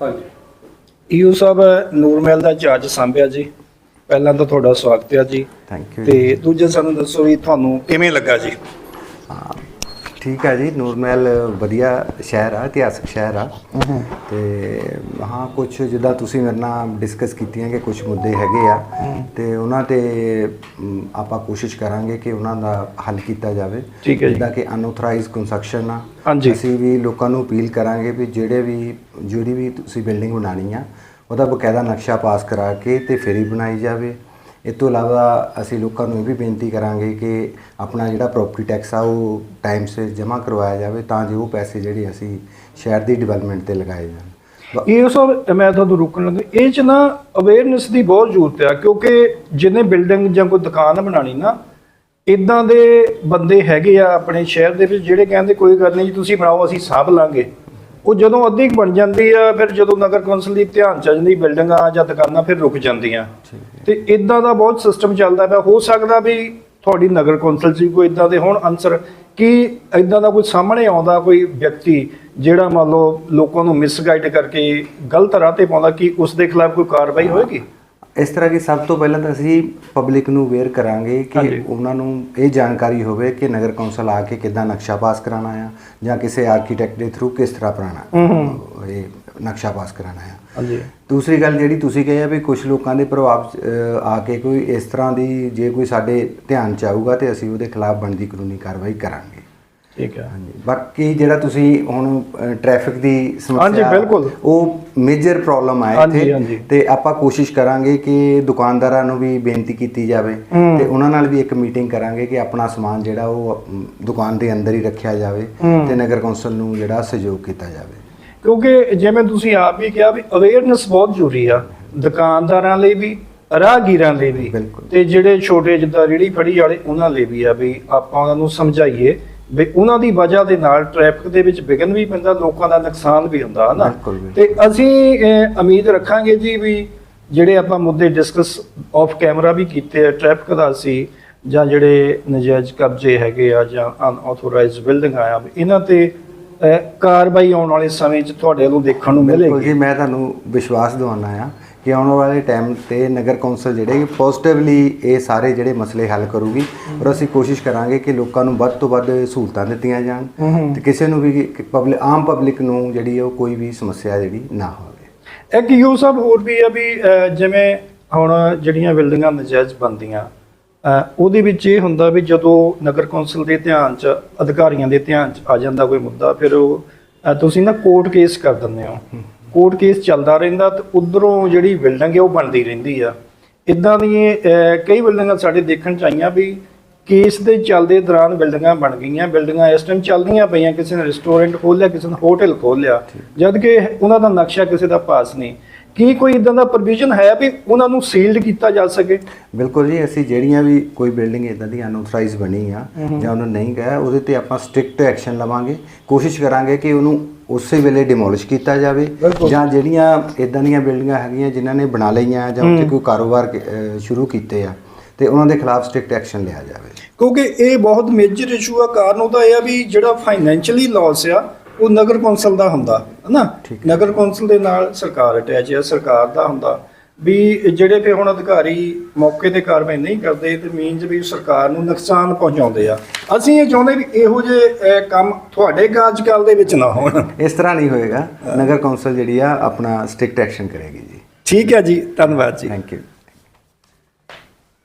ਹਾਂਜੀ। ਈਓ ਸਾਹਿਬ ਨੂਰਮਹਿਲ ਦਾ ਚਾਰਜ ਸੰਭਿਆ ਜੀ। ਪਹਿਲਾਂ ਤਾਂ ਤੁਹਾਡਾ ਸਵਾਗਤ ਹੈ ਜੀ। ਥੈਂਕ ਯੂ ਤੇ ਦੂਜਾ ਸਾਨੂੰ ਦੱਸੋ ਵੀ ਤੁਹਾਨੂੰ ਕਿਵੇਂ ਲੱਗਾ ਜੀ? ਹਾਂ ਠੀਕ ਹੈ ਜੀ ਨੂਰਮਹਿਲ ਵਧੀਆ ਸ਼ਹਿਰ ਆ ਇਤਿਹਾਸਕ ਸ਼ਹਿਰ ਆ। ਤੇ ਹਾਂ ਕੁਝ ਜਿੱਦਾਂ ਤੁਸੀਂ ਮੇਰੇ ਨਾਲ ਡਿਸਕਸ ਕੀਤੀਆਂ ਕਿ ਕੁਝ ਮੁੱਦੇ ਹੈਗੇ ਆ ਤੇ ਉਹਨਾਂ ਤੇ ਆਪਾਂ ਕੋਸ਼ਿਸ਼ ਕਰਾਂਗੇ ਕਿ ਉਹਨਾਂ ਦਾ ਹੱਲ ਕੀਤਾ ਜਾਵੇ। ਜਿੱਦਾਂ ਕਿ ਅਨਆਥੋਰਾਈਜ਼ ਕੰਸਟਰਕਸ਼ਨ ਆ। ਅਸੀਂ ਵੀ ਲੋਕਾਂ ਨੂੰ ਅਪੀਲ ਕਰਾਂਗੇ ਵੀ ਜਿਹੜੇ ਵੀ ਜਿਹੜੀ ਵੀ ਤੁਸੀਂ ਬਿਲਡਿੰਗ ਬਣਾਣੀ ਆ ਉਹਦਾ ਬਕਾਇਦਾ ਨਕਸ਼ਾ ਪਾਸ ਕਰਾ ਕੇ ਤੇ ਫਿਰ ਬਣਾਈ ਜਾਵੇ। ਇਸ ਤੋਂ ਇਲਾਵਾ ਅਸੀਂ ਲੋਕਾਂ ਨੂੰ ਇਹ ਵੀ ਬੇਨਤੀ ਕਰਾਂਗੇ ਕਿ ਆਪਣਾ ਜਿਹੜਾ ਪ੍ਰਾਪਰਟੀ ਟੈਕਸ ਆ ਉਹ ਟਾਈਮ ਸਿਰ ਜਮ੍ਹਾਂ ਕਰਵਾਇਆ ਜਾਵੇ ਤਾਂ ਜੋ ਉਹ ਪੈਸੇ ਜਿਹੜੇ ਅਸੀਂ ਸ਼ਹਿਰ ਦੀ ਡਿਵੈਲਪਮੈਂਟ ਤੇ ਲਗਾਏ ਜਾਣ। ਬ- ਈਓ ਸਾਹਿਬ ਮੈਂ ਤੁਹਾਨੂੰ ਰੋਕਣ ਲੱਗਾ, ਇਹ ਚ ਨਾ ਅਵੇਅਰਨੈਸ ਦੀ ਬਹੁਤ ਜ਼ਰੂਰਤ ਆ, ਕਿਉਂਕਿ ਜਿਹਨੇ ਬਿਲਡਿੰਗ ਜਾਂ ਕੋਈ ਦੁਕਾਨ ਬਣਾਣੀ ਨਾ ਇਦਾਂ ਦੇ ਬੰਦੇ ਹੈਗੇ ਆ ਆਪਣੇ ਸ਼ਹਿਰ ਦੇ ਵਿੱਚ ਜਿਹੜੇ ਕਹਿੰਦੇ ਕੋਈ ਗੱਲ ਨਹੀਂ ਜੀ ਤੁਸੀਂ ਬਣਾਓ, ਅਸੀਂ ਸਾਂਭ ਲਾਂਗੇ। ਉਹ ਜਦੋਂ ਅੱਧੀ ਬਣ ਜਾਂਦੀ ਆ ਫਿਰ ਜਦੋਂ ਨਗਰ ਕੌਂਸਲ ਦੀ ਧਿਆਨ ਚ ਆ ਜਾਂਦੀ ਬਿਲਡਿੰਗਾਂ ਜਾਂ ਦੁਕਾਨਾਂ ਫਿਰ ਰੁਕ ਜਾਂਦੀਆਂ। ਤੇ ਇਦਾਂ ਦਾ ਬਹੁਤ ਸਿਸਟਮ ਚੱਲਦਾ ਪਿਆ। ਹੋ ਸਕਦਾ ਵੀ ਤੁਹਾਡੀ ਨਗਰ ਕੌਂਸਲ 'ਚ ਕੋਈ ਇਦਾਂ ਦੇ ਹੋਣ ਅਨਸਰ ਕਿ ਇਦਾਂ ਦਾ ਕੋਈ ਸਾਹਮਣੇ ਆਉਂਦਾ ਕੋਈ ਵਿਅਕਤੀ ਜਿਹੜਾ ਮੰਨ ਲਓ ਲੋਕਾਂ ਨੂੰ ਮਿਸਗਾਈਡ ਕਰਕੇ ਗਲਤ ਰਾਹ ਤੇ ਪਾਉਂਦਾ ਕਿ ਉਸ ਦੇ ਖਿਲਾਫ ਕੋਈ ਕਾਰਵਾਈ ਹੋਏਗੀ? ਇਸ ਤਰ੍ਹਾਂ ਕਿ ਸਭ ਤੋਂ ਪਹਿਲਾਂ ਤਾਂ ਅਸੀਂ ਪਬਲਿਕ ਨੂੰ ਅਵੇਅਰ ਕਰਾਂਗੇ ਕਿ ਹਾਂਜੀ। ਉਹਨਾਂ ਨੂੰ ਇਹ ਜਾਣਕਾਰੀ ਹੋਵੇ ਕਿ ਨਗਰ ਕੌਂਸਲ ਆ ਕੇ ਕਿੱਦਾਂ ਨਕਸ਼ਾ ਪਾਸ ਕਰਾਉਣਾ ਆ ਜਾਂ ਕਿਸੇ ਆਰਕੀਟੈਕਟ ਦੇ ਥਰੂ ਕਿਸ ਤਰ੍ਹਾਂ ਬਣਾਉਣਾ। ਇਹ ਨਕਸ਼ਾ ਪਾਸ ਕਰਾਉਣਾ ਆ। ਹਾਂਜੀ। ਦੂਸਰੀ ਗੱਲ ਜਿਹੜੀ ਤੁਸੀਂ ਕਹੀ ਆ ਵੀ ਕੁਝ ਲੋਕਾਂ ਦੇ ਪ੍ਰਭਾਵ 'ਚ, ਆ ਕੇ ਕੋਈ ਇਸ ਤਰ੍ਹਾਂ ਦੀ ਜੇ ਕੋਈ ਸਾਡੇ ਧਿਆਨ ਚ ਆਊਗਾ ਤੇ ਅਸੀਂ ਉਹਦੇ ਖਿਲਾਫ ਬਣਦੀ ਕਾਨੂੰਨੀ ਕਾਰਵਾਈ ਕਰਾਂਗੇ। ਠੀਕ ਹੈ। ਹਾਂਜੀ। ਬਾਕੀ ਜਿਹੜਾ ਤੁਸੀਂ ਹੁਣ ਟ੍ਰੈਫਿਕ ਦੀ ਸਮੱਸਿਆ ਹਾਂਜੀ, ਬਿਲਕੁਲ। ਉਹ ਮੇਜਰ ਪ੍ਰੋਬਲਮ ਹਾਂਜੀ, ਇੱਥੇ। ਤੇ ਆਪਾਂ ਕੋਸ਼ਿਸ਼ ਕਰਾਂਗੇ ਕਿ ਦੁਕਾਨਦਾਰਾਂ ਨੂੰ ਵੀ ਬੇਨਤੀ ਕੀਤੀ ਜਾਵੇ। ਤੇ ਉਹਨਾਂ ਨਾਲ ਵੀ ਇੱਕ ਮੀਟਿੰਗ ਕਰਾਂਗੇ ਕਿ ਆਪਣਾ ਸਮਾਨ ਜਿਹੜਾ ਉਹ ਦੁਕਾਨ ਦੇ ਅੰਦਰ ਹੀ ਰੱਖਿਆ ਜਾਵੇ ਤੇ ਨਗਰ ਕੌਂਸਲ ਨੂੰ ਜਿਹੜਾ ਸਹਿਯੋਗ ਕੀਤਾ ਜਾਵੇ। ਕਿਉਂਕਿ ਜਿਵੇਂ ਤੁਸੀਂ ਆਪ ਵੀ ਕਿਹਾ ਵੀ ਅਵੇਅਰਨੈਸ ਬਹੁਤ ਜ਼ਰੂਰੀ ਆ। ਦੁਕਾਨਦਾਰਾਂ ਲਈ ਵੀ ਰਾਹਗੀਰਾਂ ਲਈ ਵੀ। ਤੇ ਜਿਹੜੇ ਛੋਟੇ ਜਿੱਦਾਂ ਰੇਹੜੀ ਫੜੀ ਵਾਲੇ ਉਹਨਾਂ ਲਈ ਵੀ ਆ ਵੀ ਆਪਾਂ ਉਹਨਾਂ ਨੂੰ ਸਮਝਾਈਏ ਵੀ ਉਹਨਾਂ ਦੀ ਵਜ੍ਹਾ ਦੇ ਨਾਲ ਟ੍ਰੈਫਿਕ ਦੇ ਵਿੱਚ ਵਿਘਨ ਵੀ ਪੈਂਦਾ ਲੋਕਾਂ ਦਾ ਨੁਕਸਾਨ ਵੀ ਹੁੰਦਾ ਹਨਾ ਬਿਲਕੁਲ, ਬਿਲਕੁਲ। ਤੇ ਅਸੀਂ ਉਮੀਦ ਰੱਖਾਂਗੇ ਜੀ ਵੀ ਜਿਹੜੇ ਆਪਾਂ ਮੁੱਦੇ ਡਿਸਕਸ ਆਫ ਕੈਮਰਾ ਵੀ ਕੀਤੇ ਆ ਟ੍ਰੈਫਿਕ ਦਾ ਸੀ ਜਾਂ ਜਿਹੜੇ ਨਜਾਇਜ਼ ਕਬਜ਼ੇ ਹੈਗੇ ਆ ਜਾਂ ਅਨਆਥੋਰਾਈਜ਼ਡ ਬਿਲਡਿੰਗ ਆ ਇਹਨਾਂ ਤੇ ਕਾਰਵਾਈ ਆਉਣ ਵਾਲੇ ਸਮੇਂ 'ਚ ਤੁਹਾਡੇ ਵੱਲੋਂ ਦੇਖਣ ਨੂੰ ਮਿਲੇਗੀ? ਜੀ ਮੈਂ ਤੁਹਾਨੂੰ ਵਿਸ਼ਵਾਸ ਦਿਵਾਉਣਾ ਆ ਕਿ ਆਉਣ ਵਾਲੇ ਟਾਈਮ ਤੇ ਨਗਰ ਕੌਂਸਲ ਜਿਹੜੇ ਪੋਜ਼ਿਟਿਵਲੀ ਇਹ ਸਾਰੇ ਜਿਹੜੇ ਮਸਲੇ ਹੱਲ ਕਰੂਗੀ ਔਰ ਅਸੀਂ ਕੋਸ਼ਿਸ਼ ਕਰਾਂਗੇ ਕਿ ਲੋਕਾਂ ਨੂੰ ਵੱਧ ਤੋਂ ਵੱਧ ਸਹੂਲਤਾਂ ਦਿੱਤੀਆਂ ਜਾਣ ਤੇ ਕਿਸੇ ਨੂੰ ਵੀ ਪਬਲਿਕ ਆਮ ਪਬਲਿਕ ਨੂੰ ਜਿਹੜੀ ਉਹ ਕੋਈ ਵੀ ਸਮੱਸਿਆ ਜਿਹੜੀ ਨਾ ਹੋਵੇ। ਇੱਕ ਯੂ ਸਭ ਹੋਰ ਵੀ ਆ ਵੀ ਜਿਵੇਂ ਹੁਣ ਜਿਹੜੀਆਂ ਬਿਲਡਿੰਗਾਂ ਨਜਾਇਜ਼ ਬਣਦੀਆਂ ਉਹਦੇ ਵਿੱਚ ਇਹ ਹੁੰਦਾ ਵੀ ਜਦੋਂ ਨਗਰ ਕੌਂਸਲ ਦੇ ਧਿਆਨ 'ਚ ਅਧਿਕਾਰੀਆਂ ਦੇ ਧਿਆਨ 'ਚ ਆ ਜਾਂਦਾ ਕੋਈ ਮੁੱਦਾ ਫਿਰ ਉਹ ਤੁਸੀਂ ਨਾ ਕੋਰਟ ਕੇਸ ਕਰ ਦਿੰਦੇ ਹੋ। ਕੋਰਟ ਕੇਸ ਚੱਲਦਾ ਰਹਿੰਦਾ ਤੇ ਉਧਰੋਂ ਜਿਹੜੀ ਬਿਲਡਿੰਗ ਹੈ ਉਹ ਬਣਦੀ ਰਹਿੰਦੀ ਆ। ਇਦਾਂ ਦੀਆਂ ਅਹ, ਕਈ ਬਿਲਡਿੰਗਾਂ ਸਾਡੇ ਦੇਖਣ 'ਚ ਆਈਆਂ ਵੀ ਕੇਸ ਦੇ ਚੱਲਦੇ ਦੌਰਾਨ ਬਿਲਡਿੰਗਾਂ ਬਣ ਗਈਆਂ ਬਿਲਡਿੰਗਾਂ ਇਸ ਟਾਈਮ ਚੱਲਦੀਆਂ ਪਈਆਂ ਕਿਸੇ ਨੇ ਰੈਸਟੋਰੈਂਟ ਖੋਲ੍ਹ ਲਿਆ ਕਿਸੇ ਨੇ ਹੋਟਲ ਖੋਲ੍ਹ ਲਿਆ ਜਦ ਕਿ ਉਹਨਾਂ ਦਾ ਨਕਸ਼ਾ ਕਿਸੇ ਦਾ ਪਾਸ ਨਹੀਂ। ਕੀ ਕੋਈ ਇਦਾਂ ਦਾ ਪ੍ਰੋਵੀਜ਼ਨ ਹੈ ਵੀ ਉਹਨਾਂ ਨੂੰ ਸੀਲਡ ਕੀਤਾ ਜਾ ਸਕੇ? ਬਿਲਕੁਲ ਜੀ ਅਸੀਂ ਜਿਹੜੀਆਂ ਵੀ ਕੋਈ ਬਿਲਡਿੰਗ ਇਦਾਂ ਦੀ ਅਨਆਥੋਰਾਈਜ਼ ਬਣੀ ਆ ਜਾਂ ਉਹਨੂੰ ਨਹੀਂ ਗਿਆ ਉਹਦੇ ਤੇ ਆਪਾਂ ਸਟ੍ਰਿਕਟ ਐਕਸ਼ਨ ਲਵਾਂਗੇ। ਕੋਸ਼ਿਸ਼ ਕਰਾਂਗੇ ਕਿ ਉਹਨੂੰ ਉਸੇ ਵੇਲੇ ਡਿਮੋਲਿਸ਼ ਕੀਤਾ ਜਾਵੇ ਜਾਂ ਜਿਹੜੀਆਂ ਇਦਾਂ ਦੀਆਂ ਬਿਲਡਿੰਗਾਂ ਹੈਗੀਆਂ ਜਿਨ੍ਹਾਂ ਨੇ ਬਣਾ ਲਈਆਂ ਜਾਂ ਉੱਥੇ ਕੋਈ ਕਾਰੋਬਾਰ ਸ਼ੁਰੂ ਕੀਤੇ ਆ ਤੇ ਉਹਨਾਂ ਦੇ ਖਿਲਾਫ ਸਟ੍ਰਿਕਟ ਐਕਸ਼ਨ ਲਿਆ ਜਾਵੇ। ਕਿਉਂਕਿ ਇਹ ਬਹੁਤ ਮੇਜਰ ਇਸ਼ੂ ਆ ਕਾਰਨ ਉਹਦਾ ਇਹ ਆ ਵੀ ਜਿਹੜਾ ਫਾਈਨੈਂਸ਼ੀਅਲੀ ਲਾਸ ਆ ਉਹ ਨਗਰ ਕੌਂਸਲ ਦਾ ਹੁੰਦਾ। ਹਨਾ ਨਗਰ ਕੌਂਸਲ ਦੇ ਨਾਲ ਸਰਕਾਰ ਅਟੈਚ ਹੈ ਸਰਕਾਰ ਦਾ ਹੁੰਦਾ ਵੀ ਜਿਹੜੇ ਫੇ ਹੁਣ ਅਧਿਕਾਰੀ ਮੌਕੇ ਤੇ ਕਾਰਵਾਈ ਨਹੀਂ ਕਰਦੇ ਤੇ ਮੀਨਸ ਵੀ ਸਰਕਾਰ ਨੂੰ ਨੁਕਸਾਨ ਪਹੁੰਚਾਉਂਦੇ ਆ। ਅਸੀਂ ਇਹ ਚਾਹੁੰਦੇ ਵੀ ਇਹੋ ਜਿਹੇ ਅਹ, ਕੰਮ ਤੁਹਾਡੇ ਕਾਰਜਕਾਲ ਦੇ ਵਿੱਚ ਨਾ ਹੋਣ। ਇਸ ਤਰ੍ਹਾਂ ਨਹੀਂ ਹੋਏਗਾ। ਨਗਰ ਕੌਂਸਲ ਜਿਹੜੀ ਆ ਆਪਣਾ ਸਟ੍ਰਿਕਟ ਐਕਸ਼ਨ ਕਰੇਗੀ ਜੀ। ਠੀਕ ਹੈ ਜੀ ਧੰਨਵਾਦ ਜੀ। Thank you